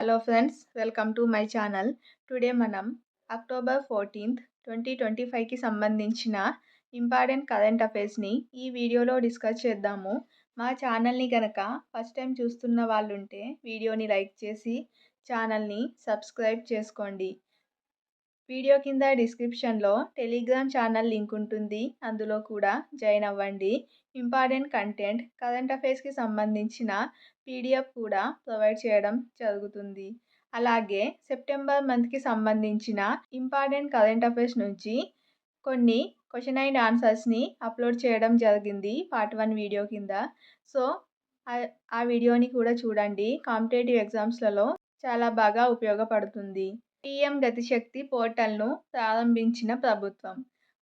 Hello friends welcome to my channel today మనం October fourteenth twenty twenty ఫైవ్కి సంబంధించిన important current అఫైర్స్ని ఈ వీడియోలో డిస్కస్ చేద్దాము. మా ఛానల్ని కనుక ఫస్ట్ టైం చూస్తున్న వాళ్ళుంటే వీడియోని లైక్ చేసి ఛానల్ని సబ్స్క్రైబ్ చేసుకోండి. వీడియో కింద డిస్క్రిప్షన్లో టెలిగ్రామ్ ఛానల్ లింక్ ఉంటుంది. అందులో కూడా జాయిన్ అవ్వండి. ఇంపార్టెంట్ కంటెంట్ కరెంట్ అఫైర్స్కి సంబంధించిన పీడిఎఫ్ కూడా ప్రొవైడ్ చేయడం జరుగుతుంది. అలాగే సెప్టెంబర్ మంత్కి సంబంధించిన ఇంపార్టెంట్ కరెంట్ అఫైర్స్ నుంచి కొన్ని క్వశ్చన్ అండ్ ఆన్సర్స్ని అప్లోడ్ చేయడం జరిగింది పార్ట్ వన్ వీడియో కింద. సో ఆ వీడియోని కూడా చూడండి. కాంపిటేటివ్ ఎగ్జామ్స్లలో చాలా బాగా ఉపయోగపడుతుంది. పీఎం గతిశక్తి పోర్టల్ను ప్రారంభించిన ప్రభుత్వం.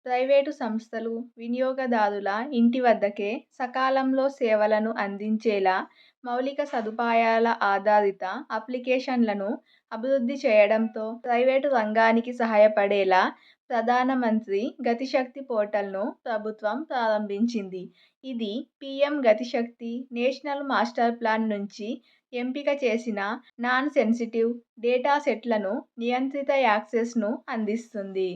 ప్రైవేటు సంస్థలు వినియోగదారుల ఇంటి వద్దకే సకాలంలో సేవలను అందించేలా మౌలిక సదుపాయాల ఆధారిత అప్లికేషన్లను అభివృద్ధి చేయడంతో ప్రైవేటు రంగానికి సహాయపడేలా ప్రధానమంత్రి గతిశక్తి పోర్టల్ను ప్రభుత్వం ప్రారంభించింది. ఇది PM Gatishakti national master plan నుంచి ఎంపిక చేసిన నాన్ సెన్సిటివ్ డేటా సెట్లను నియంత్రిత యాక్సెస్ను అందిస్తుంది.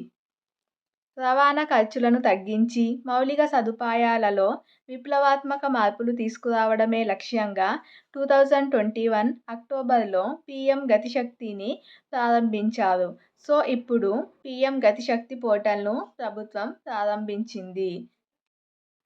రవాణా ఖర్చులను తగ్గించి మౌలిక సదుపాయాలలో విప్లవాత్మక మార్పులు తీసుకురావడమే లక్ష్యంగా టూ థౌజండ్ ట్వంటీ వన్ అక్టోబర్లో పీఎం గతిశక్తిని ప్రారంభించారు. సో ఇప్పుడు పీఎం గతిశక్తి పోర్టల్ను ప్రభుత్వం ప్రారంభించింది.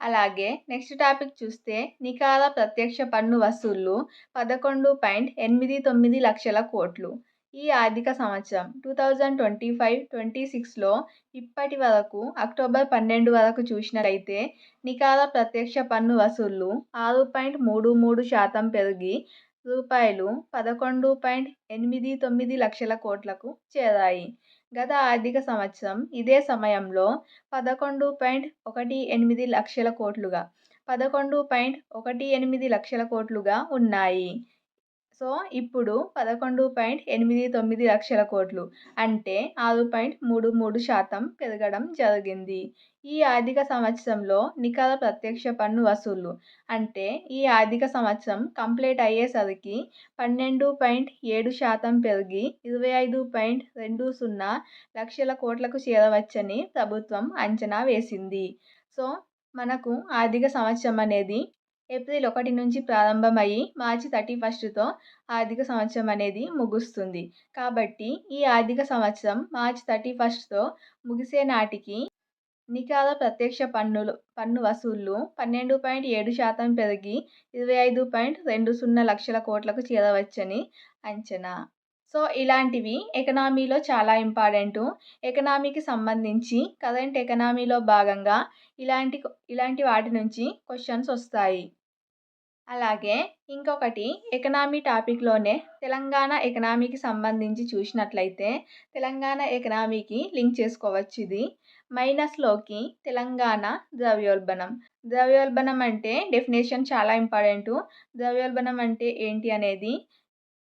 అలాగే నెక్స్ట్ టాపిక్ చూస్తే నికార ప్రత్యక్ష పన్ను వసూళ్ళు పదకొండు పాయింట్ ఎనిమిది తొమ్మిది లక్షల కోట్లు. ఈ ఆర్థిక సంవత్సరం two thousand twenty five twenty సిక్స్లో ఇప్పటి వరకు అక్టోబర్ పన్నెండు వరకు చూసినట్లయితే నికార ప్రత్యక్ష పన్ను వసూళ్ళు ఆరు పాయింట్ మూడు మూడు శాతం పెరిగి రూపాయలు పదకొండు పాయింట్ ఎనిమిది తొమ్మిది లక్షల కోట్లకు చేరాయి. గత ఆర్థిక సంవత్సరం ఇదే సమయంలో పదకొండు పాయింట్ ఒకటి ఎనిమిది లక్షల కోట్లుగా పదకొండు పాయింట్ ఒకటి ఎనిమిది లక్షల కోట్లుగా ఉన్నాయి. సో ఇప్పుడు పదకొండు పాయింట్ ఎనిమిది తొమ్మిది లక్షల కోట్లు. అంటే ఆరు పాయింట్ మూడు మూడు శాతం పెరగడం జరిగింది. ఈ ఆర్థిక సంవత్సరంలో నికర ప్రత్యక్ష పన్ను వసూళ్ళు. అంటే ఈ ఆర్థిక సంవత్సరం కంప్లీట్ అయ్యేసరికి పన్నెండు పాయింట్ ఏడు శాతం పెరిగి ఇరవై ఐదు పాయింట్ రెండు సున్నా లక్షల కోట్లకు చేరవచ్చని ప్రభుత్వం అంచనా వేసింది. సో మనకు ఆర్థిక సంవత్సరం అనేది ఏప్రిల్ ఒకటి నుంచి ప్రారంభమయ్యి మార్చి థర్టీ ఫస్ట్తో ఆర్థిక సంవత్సరం అనేది ముగుస్తుంది. కాబట్టి ఈ ఆర్థిక సంవత్సరం మార్చి థర్టీ ఫస్ట్తో ముగిసే నాటికి నికార ప్రత్యక్ష పన్నులు పన్ను వసూళ్ళు పన్నెండు పాయింట్ ఏడు శాతం పెరిగి ఇరవై ఐదు పాయింట్ రెండు సున్నా లక్షల కోట్లకు చేరవచ్చని అంచనా. సో ఇలాంటివి ఎకనామీలో చాలా ఇంపార్టెంటు. ఎకనామీకి సంబంధించి కరెంట్ ఎకనామీలో భాగంగా ఇలాంటి ఇలాంటి వాటి నుంచి క్వశ్చన్స్ వస్తాయి. అలాగే ఇంకొకటి ఎకనామీ టాపిక్లోనే తెలంగాణ ఎకనామీకి సంబంధించి చూసినట్లయితే తెలంగాణ ఎకనామీకి లింక్ చేసుకోవచ్చు ఇది. మైనస్లోకి తెలంగాణ ద్రవ్యోల్బణం. ద్రవ్యోల్బణం అంటే డెఫినేషన్ చాలా ఇంపార్టెంటు. ద్రవ్యోల్బణం అంటే ఏంటి అనేది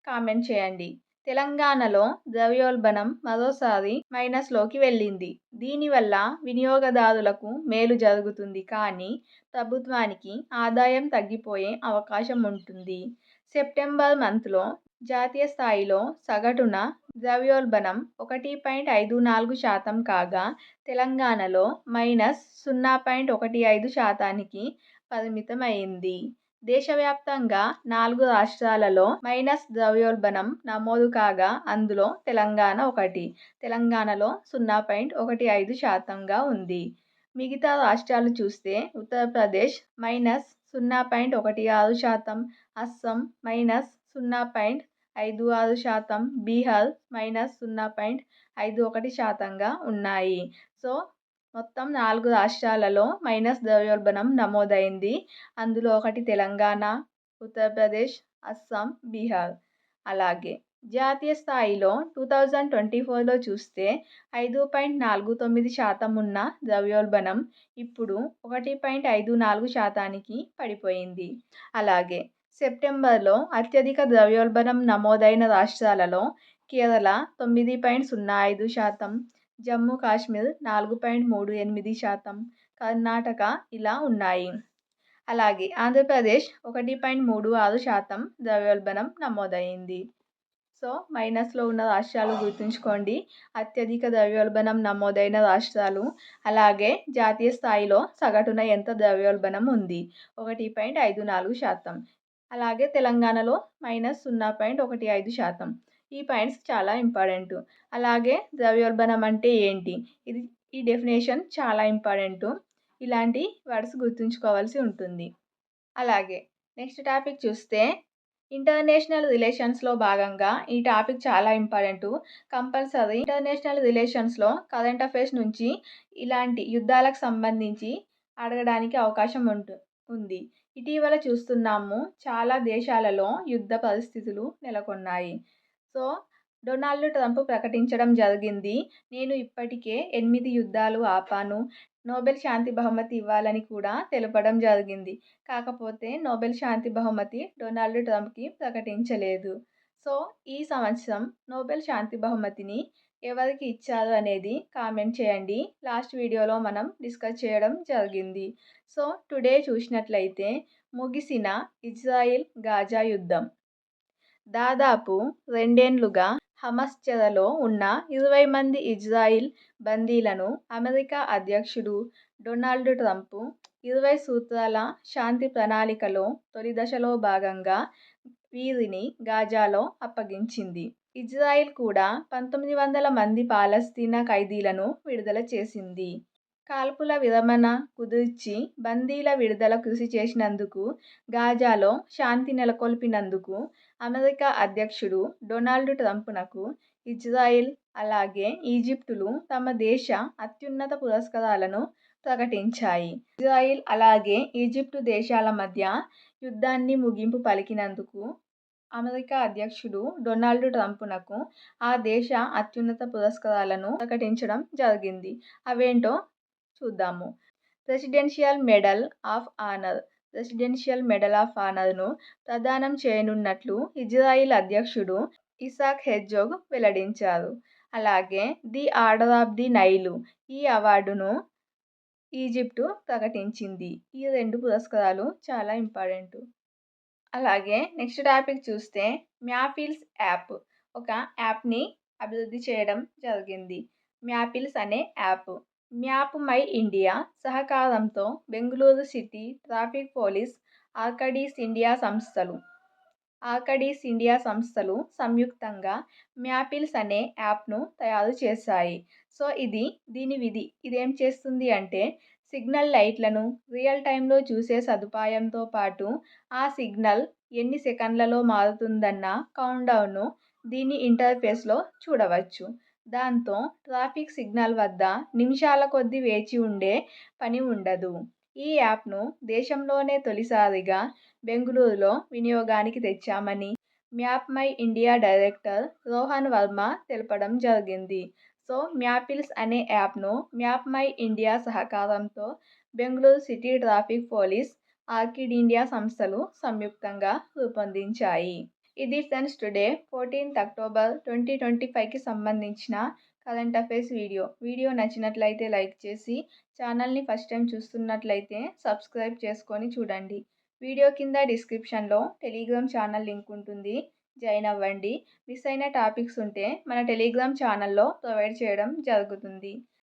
కామెంట్ చేయండి. తెలంగాణలో ద్రవ్యోల్బణం మరోసారి మైనస్లోకి వెళ్ళింది. దీనివల్ల వినియోగదారులకు మేలు జరుగుతుంది కానీ ప్రభుత్వానికి ఆదాయం తగ్గిపోయే అవకాశం ఉంటుంది. సెప్టెంబర్ మంత్లో జాతీయ స్థాయిలో సగటున ద్రవ్యోల్బణం ఒకటి పాయింట్ ఐదు నాలుగు శాతం కాగా తెలంగాణలో మైనస్ సున్నా పాయింట్ ఒకటి ఐదు శాతానికి పరిమితమైంది. దేశవ్యాప్తంగా నాలుగు రాష్ట్రాలలో మైనస్ ద్రవ్యోల్బణం నమోదు కాగా అందులో తెలంగాణ ఒకటి తెలంగాణలో సున్నా పాయింట్ ఒకటి ఐదు శాతంగా ఉంది. మిగతా రాష్ట్రాలు చూస్తే ఉత్తరప్రదేశ్ మైనస్ సున్నా పాయింట్ ఒకటి ఆరు శాతం అస్సాం మైనస్ సున్నా పాయింట్ ఐదు ఆరు శాతం బీహార్ మైనస్ సున్నా పాయింట్ ఐదు ఒకటి శాతంగా ఉన్నాయి. సో మొత్తం నాలుగు రాష్ట్రాలలో మైనస్ ద్రవ్యోల్బణం నమోదైంది. అందులో ఒకటి తెలంగాణ ఉత్తరప్రదేశ్ అస్సాం బీహార్. అలాగే జాతీయ స్థాయిలో టూ థౌజండ్ ట్వంటీ ఫోర్లో చూస్తే ఐదు పాయింట్ నాలుగు తొమ్మిది శాతం ఉన్న ద్రవ్యోల్బణం ఇప్పుడు ఒకటి పాయింట్ ఐదు నాలుగు శాతానికి పడిపోయింది. అలాగే సెప్టెంబర్లో అత్యధిక ద్రవ్యోల్బణం నమోదైన రాష్ట్రాలలో కేరళ తొమ్మిది పాయింట్ సున్నా ఐదు శాతం జమ్మూ కాశ్మీర్ నాలుగు పాయింట్ మూడు ఎనిమిది శాతం కర్ణాటక ఇలా ఉన్నాయి. అలాగే ఆంధ్రప్రదేశ్ ఒకటి పాయింట్ మూడు ఆరు శాతం ద్రవ్యోల్బణం నమోదైంది. సో మైనస్లో ఉన్న రాష్ట్రాలు గుర్తుంచుకోండి. అత్యధిక ద్రవ్యోల్బణం నమోదైన రాష్ట్రాలు అలాగే జాతీయ స్థాయిలో సగటున ఎంత ద్రవ్యోల్బణం ఉంది? ఒకటి పాయింట్ ఐదు నాలుగు శాతం. అలాగే తెలంగాణలో మైనస్ సున్నా పాయింట్ ఒకటి ఐదు శాతం. ఈ పాయింట్స్ చాలా ఇంపార్టెంట్. అలాగే ద్రవ్యోల్బణం అంటే ఏంటి? ఇది ఈ డెఫినేషన్ చాలా ఇంపార్టెంట్. ఇలాంటి వర్డ్స్ గుర్తుంచుకోవాల్సి ఉంటుంది. అలాగే నెక్స్ట్ టాపిక్ చూస్తే ఇంటర్నేషనల్ రిలేషన్స్లో భాగంగా ఈ టాపిక్ చాలా ఇంపార్టెంట్. కంపల్సరీ ఇంటర్నేషనల్ రిలేషన్స్లో కరెంట్ అఫైర్స్ నుంచి ఇలాంటి యుద్ధాలకు సంబంధించి అడగడానికి అవకాశం ఉంటు ఉంది. ఇటీవల చూస్తున్నాము చాలా దేశాలలో యుద్ధ పరిస్థితులు నెలకొన్నాయి. సో డొనాల్డ్ ట్రంప్ ప్రకటించడం జరిగింది. నేను ఇప్పటికే ఎనిమిది యుద్ధాలు ఆపాను. నోబెల్ శాంతి బహుమతి ఇవ్వాలని కూడా తెలపడం జరిగింది. కాకపోతే నోబెల్ శాంతి బహుమతి డొనాల్డ్ ట్రంప్కి ప్రకటించలేదు. సో ఈ సంవత్సరం నోబెల్ శాంతి బహుమతిని ఎవరికి ఇచ్చారు అనేది కామెంట్ చేయండి. లాస్ట్ వీడియోలో మనం డిస్కస్ చేయడం జరిగింది. సో టుడే చూసినట్లయితే ముగిసిన ఇజ్రాయిల్ గాజా యుద్ధం. దాదాపు రెండేండ్లుగా హమస్ చెరలో ఉన్న ఇరవై మంది ఇజ్రాయిల్ బందీలను అమెరికా అధ్యక్షుడు డొనాల్డ్ ట్రంప్ ఇరవై సూత్రాల శాంతి ప్రణాళికలో తొలి దశలో భాగంగా వీరిని గాజాలో అప్పగించింది. ఇజ్రాయిల్ కూడా పంతొమ్మిది వందల మంది పాలస్తీనా ఖైదీలను విడుదల చేసింది. కాల్పుల విరమణ కుదిర్చి బందీల విడుదల కృషి చేసినందుకు గాజాలో శాంతి నెలకొల్పినందుకు అమెరికా అధ్యక్షుడు డొనాల్డ్ ట్రంప్నకు ఇజ్రాయిల్ అలాగే ఈజిప్టులు తమ దేశ అత్యున్నత పురస్కారాలను ప్రకటించాయి. ఇజ్రాయిల్ అలాగే ఈజిప్టు దేశాల మధ్య యుద్ధాన్ని ముగింపు పలికినందుకు అమెరికా అధ్యక్షుడు డొనాల్డ్ ట్రంప్నకు ఆ దేశ అత్యున్నత పురస్కారాలను ప్రకటించడం జరిగింది. అవేంటో చూద్దాము. Presidential medal of honour. Presidential medal of ఆనర్ను ప్రదానం చేయనున్నట్లు ఇజ్రాయిల్ అధ్యక్షుడు ఇసాక్ హెర్జోగ్ వెల్లడించారు. అలాగే the order of the Nile ఈ అవార్డును ఈజిప్టు ప్రకటించింది. ఈ రెండు పురస్కారాలు చాలా ఇంపార్టెంట్. అలాగే నెక్స్ట్ టాపిక్ చూస్తే మ్యాపిల్స్ యాప్. ఒక యాప్ని అభివృద్ధి చేయడం జరిగింది. మ్యాపిల్స్ అనే యాప్. మ్యాప్ మై ఇండియా సహకారంతో Bengaluru city traffic police Arcadis India సంస్థలు. ఆర్కడీస్ ఇండియా సంస్థలు సంయుక్తంగా మ్యాపిల్స్ అనే యాప్ను తయారు చేశాయి. సో ఇది దీని విధి. ఇదేం చేస్తుంది అంటే సిగ్నల్ లైట్లను రియల్ టైంలో చూసే సదుపాయంతో పాటు ఆ సిగ్నల్ ఎన్ని సెకండ్లలో మారుతుందన్న కౌంట్డౌన్ను దీని ఇంటర్ఫేస్లో చూడవచ్చు. దాంతో ట్రాఫిక్ సిగ్నల్ వద్ద నిమిషాల కొద్దీ వేచి ఉండే పని ఉండదు. ఈ యాప్ను దేశంలోనే తొలిసారిగా బెంగళూరులో వినియోగానికి తెచ్చామని map my India director Rohan Varma తెలపడం జరిగింది. సో మ్యాపిల్స్ అనే యాప్ను మ్యాప్ మై ఇండియా సహకారంతో Bengaluru city traffic police Arcadis India సంస్థలు సంయుక్తంగా రూపొందించాయి. ఇది friends today fourteenth October twenty twenty ఫైవ్కి సంబంధించిన కరెంట్ అఫైర్స్ వీడియో. వీడియో నచ్చినట్లయితే లైక్ చేసి ఛానల్ని ఫస్ట్ టైం చూస్తున్నట్లయితే సబ్స్క్రైబ్ చేసుకొని చూడండి. వీడియో కింద డిస్క్రిప్షన్లో టెలిగ్రామ్ ఛానల్ లింక్ ఉంటుంది. జాయిన్ అవ్వండి. మిస్ అయిన టాపిక్స్ ఉంటే మన టెలిగ్రామ్ ఛానల్లో ప్రొవైడ్ చేయడం జరుగుతుంది.